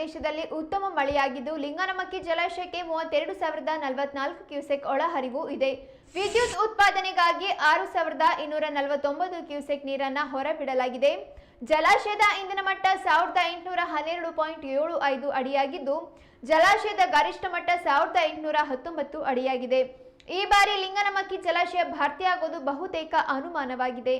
ಪ್ರದೇಶದಲ್ಲಿ ಉತ್ತಮ ಮಳೆಯಾಗಿದ್ದು, ಲಿಂಗನಮಕ್ಕಿ ಜಲಾಶಯಕ್ಕೆ ಮೂವತ್ತೆರಡು ಸಾವಿರದ ನಲವತ್ನಾಲ್ಕು ಕ್ಯೂಸೆಕ್ ಒಳಹರಿವು ಇದೆ. ವಿದ್ಯುತ್ ಉತ್ಪಾದನೆಗಾಗಿ ಆರು ಸಾವಿರದ ಇನ್ನೂರ ನಲವತ್ತೊಂಬತ್ತು ಕ್ಯೂಸೆಕ್ ನೀರನ್ನ ಹೊರಬಿಡಲಾಗಿದೆ. ಜಲಾಶಯದ ಇಂದಿನ ಮಟ್ಟ ಸಾವಿರದ ಎಂಟುನೂರ ಹನ್ನೆರಡು ಪಾಯಿಂಟ್ ಏಳು ಐದು ಅಡಿಯಾಗಿದ್ದು, ಜಲಾಶಯದ ಗರಿಷ್ಠ ಮಟ್ಟ ಸಾವಿರದ ಎಂಟುನೂರ ಹತ್ತೊಂಬತ್ತು ಅಡಿಯಾಗಿದೆ. ಈ ಬಾರಿ ಲಿಂಗನಮಕ್ಕಿ ಜಲಾಶಯ ಭರ್ತಿಯಾಗೋದು ಬಹುತೇಕ ಅನುಮಾನವಾಗಿದೆ.